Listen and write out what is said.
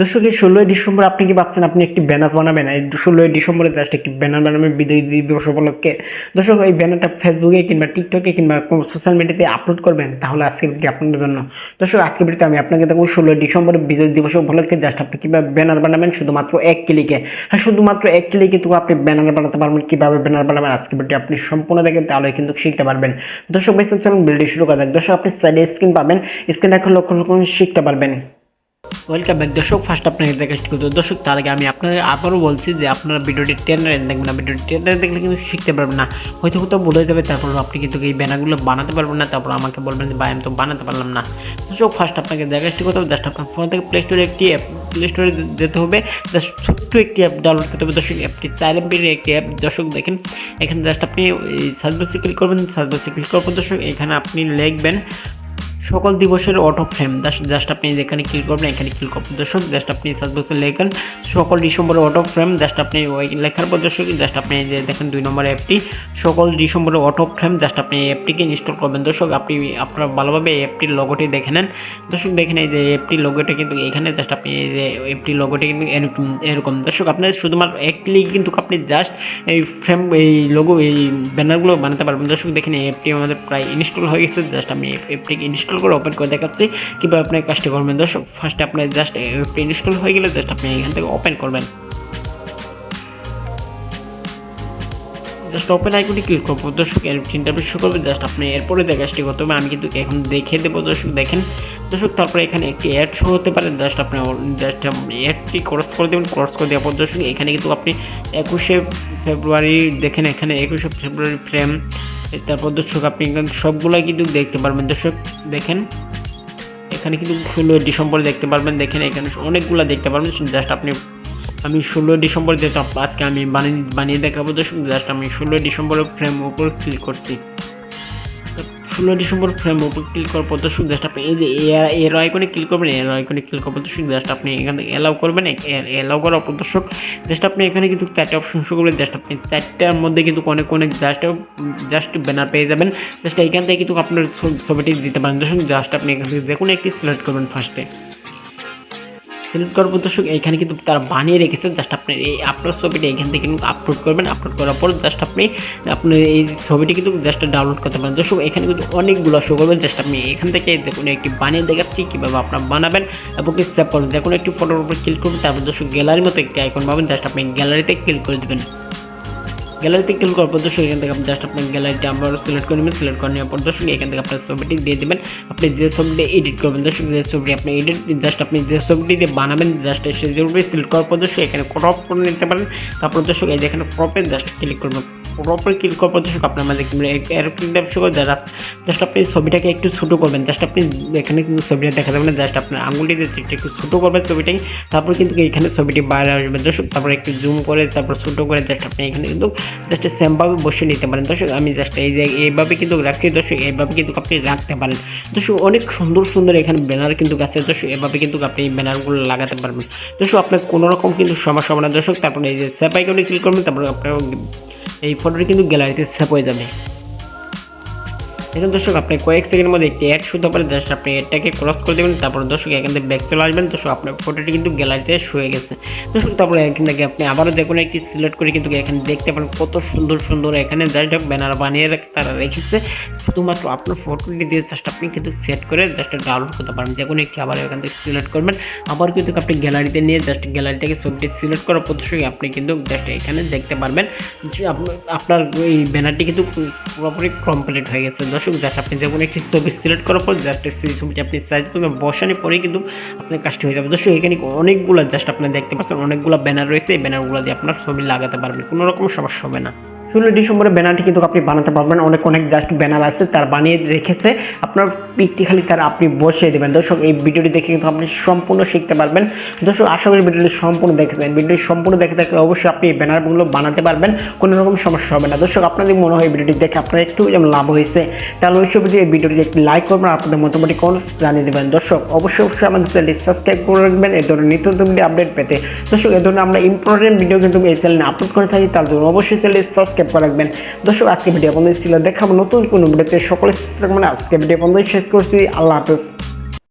দর্শক, এই ষোলোই ডিসেম্বর আপনি কি ভাবছেন আপনি একটি ব্যানার বানাবেন? এই ষোলোই ডিসেম্বরে জাস্ট একটি ব্যানার বানাবেন বিদায় দিবস উপলক্ষে? দর্শক, এই ব্যানারটা ফেসবুকে কিংবা টিকটকে কিংবা সোশ্যাল মিডিয়াতে আপলোড করবেন, তাহলে আজকের ভিডিও আপনাদের জন্য। দর্শক, আজকের ভিডিওতে আমি আপনাকে দেখব ষোলোই ডিসেম্বর বিজয় দিবস উপলক্ষে জাস্ট আপনি কীভাবে ব্যানার বানাবেন, শুধুমাত্র এক ক্লিকে। হ্যাঁ শুধুমাত্র এক ক্লিকে কিন্তু আপনি ব্যানার বানাতে পারবেন, কীভাবে ব্যানার বানাবেন আজকের ভিডিও আপনি সম্পূর্ণ দেখেন, তাহলে কিন্তু শিখতে পারবেন। দর্শক বেশি চলুন ভিডিও শুরু করা যাক। দর্শক, আপনি সাইডে স্ক্রিন পাবেন স্ক্রিনটা এখন লক্ষ্য শিখতে পারবেন। ওয়েলকাম ব্যাক দর্শক ফার্স্ট আপনাকে দেখাচ্ছি কিন্তু দর্শক, তার আগে আমি আপনাদের আবারও বলছি যে আপনারা ভিডিওটি টেনে দেখবেন না। ভিডিওটি টেনে দেখলে কিন্তু শিখতে পারবেন না। হয়তো কোথাও বোঝা যাবে, তারপর আপনি কিন্তু এই ব্যানারগুলো বানাতে পারবেন না। তারপর আমাকে বলবেন যে, ভাই, আমি তো বানাতে পারলাম না। দর্শক ফার্স্ট আপনাকে দেখাচ্ছি কোথাও জাস্ট আপনার ফোন থেকে প্লে স্টোরে একটি অ্যাপ প্লে স্টোরে যেতে হবে। জাস্ট ছোট্ট একটি অ্যাপ ডাউনলোড করতে হবে। দর্শক অ্যাপটি চার এমবির একটি অ্যাপ দর্শক দেখেন, এখানে জাস্ট আপনি সার্চ বক্সে ক্লিক করবেন। সার্চ বক্সে ক্লিক করার পর দর্শক, এখানে আপনি লিখবেন সকল দিবসের অটো ফ্রেম জাস্ট আপনি যেখানে ক্লিক করবেন, এখানে ক্লিক করবেন। দর্শক জাস্ট আপনি সার্চ বক্সে লেখেন, সকল ডিসেম্বরের অটো ফ্রেম জাস্ট আপনি ওই লেখার পর দর্শক জাস্ট আপনি যে দেখেন দুই নম্বর অ্যাপটি সকল ডিসেম্বরের অটো ফ্রেম জাস্ট আপনি এই অ্যাপটিকে ইনস্টল করবেন। দর্শক, আপনি আপনার ভালোভাবে এই অ্যাপটির লগোটি দেখে নেন। দর্শক দেখেন এই যে অ্যাপটির লোগোটা কিন্তু এখানে জাস্ট আপনি এই যে অ্যাপটির লোগোটি কিন্তু এরকম এরকম। দর্শক আপনার শুধুমাত্র এক ক্লিক কিন্তু আপনি জাস্ট এই ফ্রেম এই লোগো এই ব্যানারগুলো বানাতে পারবেন। দর্শক, দেখেন এই অ্যাপটি আমাদের প্রায় ইনস্টল হয়ে গেছে। জাস্ট আমি অ্যাপটিকে ইনস্টল করে ওপেন করে দেখাচ্ছি। কীভাবে আপনি কাজটি করবেন? দর্শক ফার্স্টে আপনার জাস্ট অ্যাপটি ইনস্টল হয়ে গেলে জাস্ট আপনি এখান থেকে ওপেন করবেন। জাস্ট ওপেন আইকনে ক্লিক করব। দর্শক ইন্টারভিউ শো করবে জাস্ট আপনি এরপরে যে কাজটি করতে হবে, আমি কিন্তু এখন দেখে দেবো। দর্শক, দেখেন। দর্শক, তারপরে এখানে একটি অ্যাড শো হতে পারে। জাস্ট আপনি জাস্ট অ্যাডটি ক্রস করে দেবেন ক্রস করে দেওয়ার পর দর্শক, এখানে কিন্তু আপনি একুশে ফেব্রুয়ারি, দেখেন এখানে একুশে ফেব্রুয়ারি ফ্রেম তারপর দর্শক, আপনি সবগুলোই কিন্তু দেখতে পারবেন। দর্শক, দেখেন, এখানে কিন্তু ষোলোই ডিসেম্বর দেখতে পারবেন। দেখেন, এখানে অনেকগুলো দেখতে পারবেন। জাস্ট আপনি, আমি ষোলোই ডিসেম্বর যেহেতু আজকে আমি বানিয়ে বানিয়ে দেখাবো। দর্শক জাস্ট আমি ষোলোই ডিসেম্বরের ফ্রেম উপর ক্লিক করছি। ষোলো ডিসেম্বর ফ্রেম ওপর ক্লিক করার পর দর্শক জাস্ট আপনি এই যে এর আইকনে ক্লিক করবেন এর আইকনে ক্লিক করার পর দর্শক জাস্ট আপনি এখানে অ্যালাউ করবেন এলাও করার পর দর্শক জাস্ট আপনি এখানে কিন্তু চারটে অপশন শো করবেন জাস্ট আপনি চারটার মধ্যে কিন্তু অনেক অনেক জাস্ট জাস্ট ব্যানার পেয়ে যাবেন। জাস্ট এইখান থেকে কিন্তু আপনার ছবিটি দিতে পারেন। দর্শক জাস্ট আপনি এখান থেকে যে কোনো একটি সিলেক্ট করবেন ফার্স্টে সিলেক্ট দর্শক এখানে কিন্তু তারা বানিয়ে রেখেছে জাস্ট আপনি এই আপনার ছবিটা এখান থেকে কিন্তু আপলোড করবেন। আপলোড করার পর জাস্ট আপনি আপনি এই ছবিটি কিন্তু জাস্ট ডাউনলোড করতে পারেন। দর্শক, এখানে কিন্তু অনেকগুলো শো করবেন। জাস্ট আপনি এখান থেকে কোনো একটি বানিয়ে দেখাচ্ছি, কীভাবে আপনার বানাবেন এবং সেভ করবেন। যে কোনো একটি ফটোর উপর ক্লিক করবেন, তারপর দর্শক গ্যালারির মতো একটি আইকন পাবেন। জাস্ট আপনি গ্যালারিতে ক্লিক করে দেবেন। গ্যালারিতে ক্লিক করার পর দর্শক এখান থেকে আপনি জাস্ট আপনার গ্যালারিটি আবার সিলেক্ট করে নেবেন সিলেক্ট করে নেওয়ার পর দর্শক এখান থেকে আপনার ছবিটি দিয়ে দেবেন। আপনি যে ছবিটি এডিট করবেন, দর্শক যে ছবিটি আপনি এডিট জাস্ট আপনি যে ছবিটি দিয়ে বানাবেন জাস্ট সেই ছবিটি সিলেক্ট করার পর দর্শক এখানে ক্রপ করে নিতে পারেন। তারপর দর্শক এই যে এখানে ক্রপে জাস্ট ক্লিক করবেন। ক্রপে ক্লিক করার পর দর্শক আপনার মাঝে এরোপ্লেন ব্যবসা করে যারা জাস্ট আপনি ছবিটাকে একটু ছোটো করবেন জাস্ট আপনি এখানে কিন্তু ছবিটা দেখা যাবে না জাস্ট আপনার আঙুলটি দিয়ে একটু ছোটো করবেন ছবিটাকে, তারপর কিন্তু এখানে ছবিটি বাইরে আসবে। দর্শক তারপর একটু জুম করে, তারপর ছোটো করে জাস্ট আপনি এখানে কিন্তু জাস্ট সেমভাবে বসে নিতে পারেন। দর্শক আমি জাস্ট এই যে এইভাবে কিন্তু রাখি দর্শক এইভাবে কিন্তু আপনি রাখতে পারেন। দর্শক অনেক সুন্দর সুন্দর এখানে ব্যানার কিন্তু আছে দর্শক এভাবে কিন্তু আপনি এই ব্যানারগুলো লাগাতে পারবেন। দর্শক আপনার কোনো রকম কিন্তু সমস্যা হবে না। দর্শক তারপর এই যে সেপ ক্লিক করবেন, তারপর আপনার এই ফটোটি কিন্তু গ্যালারিতে সেভ হয়ে যাবে। দেখুন দর্শক, আপনি কয়েক সেকেন্ডের মধ্যে একটি অ্যাড শুতে পারে জাস্ট আপনি এটাকে ক্রস করে দেবেন, তারপর দর্শক এখান থেকে ব্যাক চলে আসবেন। দর্শক, আপনার ফটোটি কিন্তু গ্যালারিতে শুয়ে গেছে। দর্শক, তারপরে এখান থেকে আপনি আবারও কোনো একটি সিলেক্ট করে কিন্তু এখানে দেখতে পারেন কত সুন্দর সুন্দর এখানে জাস্ট ব্যানার বানিয়ে তারা রেখেছে। শুধুমাত্র আপনার ফটোটি দিয়ে জাস্ট আপনি কিন্তু সেট করে জাস্ট ডাউনলোড করতে পারেন। যে কোনো একটি আবার এখান থেকে সিলেক্ট করবেন। আবার কিন্তু আপনি গ্যালারিতে নিয়ে জাস্ট গ্যালারি থেকে ছবিটি সিলেক্ট করার পর দর্শক, আপনি কিন্তু জাস্ট এখানে দেখতে পারবেন যে আপনার এই ব্যানারটি কিন্তু পুরোপুরি কমপ্লিট হয়ে গেছে। দর্শক জাস্ট আপনি যে কোনো একটি ছবি সিলেক্ট করার পর জাস্ট সেই ছবিটি আপনি সাইজ করবেন, বসানোর পরেই কিন্তু আপনার কাজটি হয়ে যাবে। দর্শক, এখানে অনেকগুলো জাস্ট আপনি দেখতে পাচ্ছেন, অনেকগুলো ব্যানার রয়েছে। এই ব্যানারগুলো দিয়ে আপনার ছবি লাগাতে পারবেন, কোনো রকম সমস্যা হবে না। ষোলো ডিসেম্বরে ব্যানারটি কিন্তু আপনি বানাতে পারবেন। অনেক অনেক জাস্ট ব্যানার আছে, তার বানিয়ে রেখেছে। আপনার পিকটি খালি তার আপনি বসিয়ে দেবেন। দর্শক, এই ভিডিওটি দেখে কিন্তু আপনি সম্পূর্ণ শিখতে পারবেন। দর্শক, আশা করি ভিডিওটি সম্পূর্ণ দেখেছেন ভিডিওটি সম্পূর্ণ দেখে থাকলে অবশ্যই আপনি এই ব্যানারগুলো বানাতে পারবেন। কোনো রকম সমস্যা হবে না। দর্শক, আপনাদের মনে হয় ভিডিওটি দেখে আপনার একটু যেমন লাভ হয়েছে, তাহলে অবশ্যই ভিডিও এই ভিডিওটি একটি লাইক করবেন আপনাদের মোটামুটি কোন জানিয়ে দেবেন। দর্শক, অবশ্যই অবশ্যই আমাদের চ্যানেলটি সাবস্ক্রাইব করে রাখবেন। এই ধরনের নিত্য আপডেট পেতে। দর্শক এই ধরনের আমরা ইম্পর্টেন্ট ভিডিও কিন্তু এই চ্যানেলে আপলোড করে থাকি তার জন্য অবশ্যই চ্যানেলটি সাবস্ক্রাইব করে রাখবেন। দর্শক, আজকে ভিডিও বন্ধু ছিল। দেখাবো নতুন কোনো ভিডিওতে সকলে সাথে থাকবেন। আজকে ভিডিও বন্ধু শেষ করছি। আল্লাহ হাফেজ।